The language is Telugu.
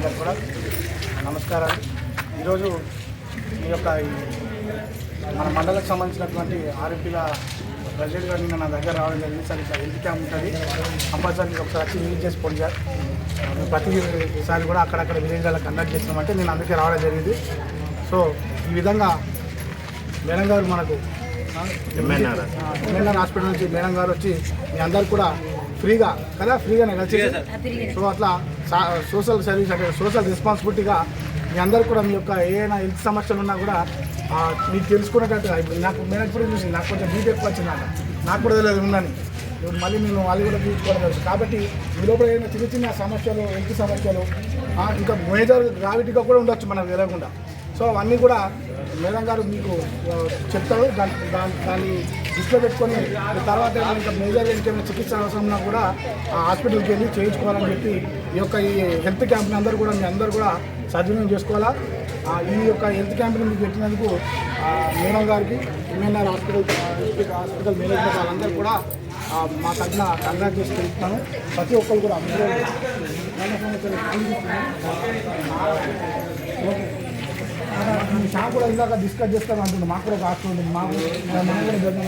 అందరికీ కూడా నమస్కారాలు. ఈరోజు మీ యొక్క మన మండలకు సంబంధించినటువంటి ఆర్ఎంపీల ప్రెసిడెంట్ గారు నిన్న నా దగ్గర రావడం జరిగింది. సార్ ఇట్లా హెల్త్ క్యాంప్ ఉంటుంది. కంపల్సరీ ఒకసారి వచ్చి విజిట్ చేసుకోండి సార్. ప్రతిసారి కూడా అక్కడక్కడ విలేజ్లలో కండక్ట్ చేసినామంటే నేను అందుకే రావడం జరిగింది. సో ఈ విధంగా మేడం గారు మనకు ఎంఎన్ఆర్. ఎంఎన్ఆర్ హాస్పిటల్ నుంచి మేడం గారు వచ్చి మీ అందరు కూడా ఫ్రీగా కదా? ఫ్రీగానే కలిసి సో అట్లా సా- సోషల్ సర్వీస్ అంటే సోషల్ రెస్పాన్సిబిలిటీగా మీ అందరు కూడా మీ యొక్క ఏదైనా హెల్త్ సమస్యలు ఉన్నా కూడా ఆ, మీకు తెలుసుకునేటట్టుగా ఇప్పుడు నాకు మేడం ఇప్పుడు చూసి నాకు కొంచెం బీట్ ఎక్కువ వచ్చిందట నాకు కూడా తెలియదు ఉందని ఇప్పుడు మళ్ళీ నేను వాళ్ళు కూడా తీసుకోవడం కాబట్టి మీ లోపల ఏదైనా చిన్న చిన్న సమస్యలు హెల్త్ సమస్యలు ఆ, ఇంకా మేజర్ గ్రావిటీగా కూడా ఉండొచ్చు మనకు తెలియకుండా. సో అవన్నీ కూడా మేడం గారు మీకు చెప్తారు. దాని దాని దాన్ని దృష్టిలో పెట్టుకొని తర్వాత ఇంకా మేజర్ ఇంకేమైనా చికిత్స అవసరం ఉన్నా కూడా ఆ హాస్పిటల్కి వెళ్ళి చేయించుకోవాలని చెప్పి ఈ యొక్క ఈ హెల్త్ క్యాంప్ని అందరూ కూడా మీ అందరూ కూడా సద్వినియోగం చేసుకోవాలా? ఈ యొక్క హెల్త్ క్యాంప్ని మీకు పెట్టినందుకు మేడం గారికి ఎంఎన్ఆర్ హాస్పిటల్ హాస్పిటల్ మేనేజ్మెంట్ వాళ్ళందరూ కూడా మా తగిన కంగ్రాట్ చేసి తెలుపుతాను. ప్రతి ఒక్కరు కూడా అందరూ షాప్ కూడా ఇందాక డిస్కస్ చేస్తాను అంటుంది మాకు కూడా కాస్ట్ ఉంటుంది మాకు మా కూడా జరిగిన